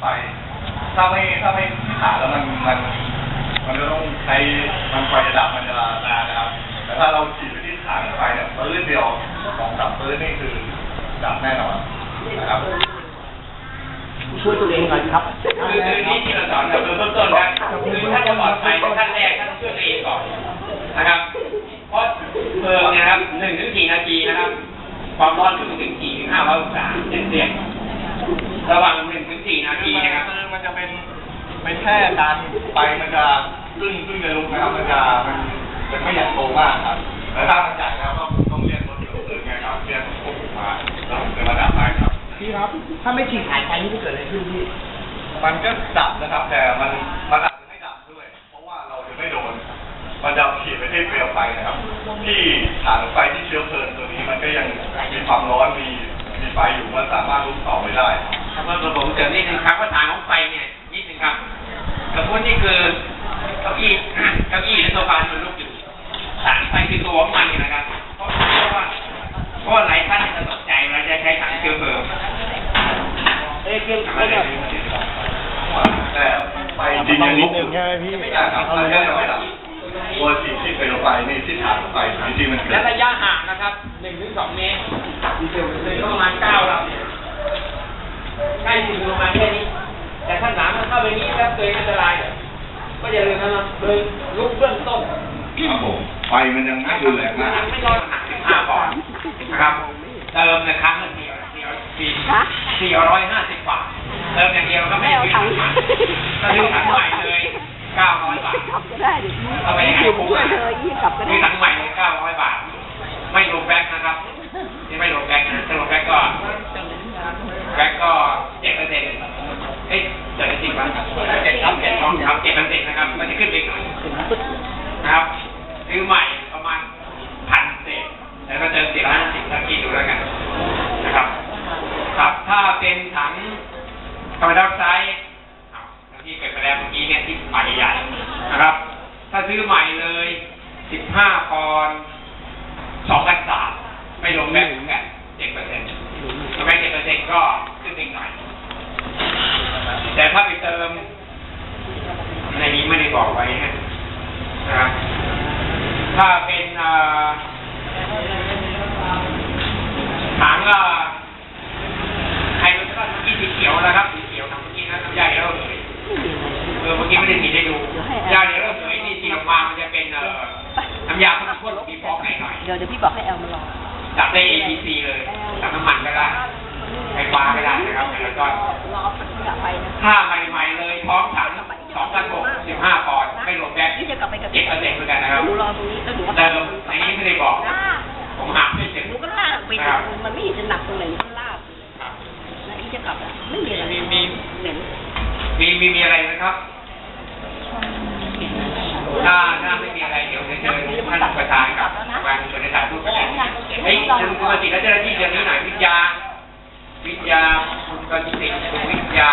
ไฟถ้าไม่ถ้าไม่ที่ฐานแล้วมันมันมันจะต้องใช้มันไฟจะดับมันจะนานนะครับ แต่ถ้าเราฉีดไปที่ฐานไฟเนี่ยปื้นเดียวสองสามปื้นนี่คือดับแน่นอนนะครับช่วยตัวเองหน่อยครับคือคือนี่ที่เราสอนกับเบื้องต้นนะคือถ้าจะปลอดภัยขั้นแรกท่านช่วยตัวเองก่อนนะครับเพราะเพลิงเนยนะครับหนึ่งถึงสี่นาทีนะครับ ความร้อนขึ้นถึงสี่ถึงห้าร้อยองศาเซนเซียส ระหว่างหนึ่งถึงสี่นาทีนะครับ คือมันจะเป็นเป็นแค่ดันไฟมันจะขึ้นขึ้นจะลงนะครับมันจะมันมันไม่ใหญ่โตมากครับแต่ถ้ามันใหญ่แล้วก็ต้องเรียกรถดับเพลิงไงครับเรียกพวกผมมาแล้วผมจะมาดับให้ครับพี่ครับถ้าไม่ฉีดหายไปนี่จะเกิดอะไรขึ้นพี่มันก็ดับนะครับ แต่มันมันอาจจะไม่ดับด้วย เพราะว่าเราจะไม่โดน มันจะฉีดไปที่เปลวไฟนะครับ ที่ฐานไฟที่เชื้อเพลิงตัวนี้มันก็ยังมีความร้อนมีมี ไฟอยู่มันสามารถลุกต่อไปได้ครับว่าผมเสริมนิดนึงครับว่าฐานของไฟเนี่ยนิดนึงครับสมมตินี่คือเก้าอี้เก้าอี้หรือโซฟาที่มันลุกอยู่ฐานไฟคือตัวของมันเนี่ยนะครับเพราะเพราะว่าเพราะว่าหลายท่านจะตกใจเวลาจะใช้ถังเชื้อเพลิงเอ้ยเกมไม่ได้แต่ไฟจริงอย่างนี้ใช่ไหมพี่ไม่ได้ครับมันก็ยังไม่ดับตัวฉีดที่เปลวไฟนี่ที่ฐานไฟจริงๆมันเกิและดระยะห่างนะครับหนึ่งถึงสองเมตร ไปนี้แล้วเกิดอันตรายเนี่ยก็อย่าลืมนะเพลิงลุกเบื้องต้นครับผมไฟมันยังไม่รุนแรงมากไม่ร้อนหนักสิบห้าปอนด์นะครับ เติมในครั้งละสี่สี่สี่สี่ร้อยห้าสิบบาท เติมอย่างเดียวก็ไม่ถึงถังถ้าซื้อถังใหม่เลยเก้าร้อยบาทขับก็ได้ดิเอาไปยังไงอยู่ผมด้วยเธอยี่ขับก็ซื้ได้อถังใหม่เลยเก้าร้อยบาท ไม่รวมแบ็กนะครับนี่ไม่รวมแบ็กนะถ้ารวมแบ็กก็แบ็กก็เจ็ดเปอร์เซ็นต์เอ้ยเจ็ดเปอร์เซ็นต์เจ็ดครับเจ็ดครับเจ็ดเปอร์เซ็นต์นะครับ มันจะขึ้นไปอีกหน่อย นะครับซื้อใหม่ประมาณพันเศษแล้วก็เติมสี่ร้อยห้าสิบแล้วคิดดูแล้วกันนะครับ ครับถ้า เป็นถังคาร์บอนไดออกไซด์ที่เกิดไปแล้วเมื่อกี้เนี่ยที่ใหม่ใหญ่นะครับ ถ้าซื้อใหม่เลยสิบห้าปอนด์สองพันสามไม่รวมแบงค์เหมือนกันเจ็ดเปอร์เซ็นต์แบงค์เจ็ดเปอร์เซ็นต์ก็ขึ้นไปอีกหน่อย แต่ถ้าไปเติม ในนี้ไม่ได้บอกไว้นะครับ ถ้าเป็นเอ่อถังก็ไฮโดรเจนเมื่อกี้สีเขียวนะครับสีเขียวทำเมื่อกี้นะน้ำยาเดี๋ยวเราเหยเออเมื่อกี้ไม่ได้สีให้ดูยาเดี๋ยวเราเหยนี่สีออกมามันจะเป็นเอ่อน้ำ ยาพ่นพ่นมีฟอกหน่อยเดี๋ยวเดี๋ยวพี่บอกให้แอลมารอๆจับได้ APC เลยจับน้ำมันก็ได้ไฟฟ้าก็ได้นะครับไฮโดรเจนรอสักกลับไปนะถ้าใหม่ๆเลยพร้อมถังสองพันหกสิบห้าปอนด์ไม่รวมแบงค์นี่จะกลับไปกับเจ็ดเปอร์เซ็นต์เหมือนกันนะครับหนูรอตรงนี้แล้วหนูก็แต่ในนี้ไม่ได้บอกลากผมหาไม่เจอหนูก็ลากไปมันไม่เห็นจะหนักตรงไหนหนูก็ลากแล้วอีจะกลับแล้วไม่มีอะไรเหม็นมีมีมีอะไรไหมครับ ถ้าถ้าไม่มีอะไรเดี๋ยวจะเชิญท่านประธานกับวางชนในการทุกประเทศเฮ้ยคุณปกติแล้วเจ้าหน้าที่เดี๋ยวนี้หน่อยวิทยา วิทยาคุณกติกคุณวิทยา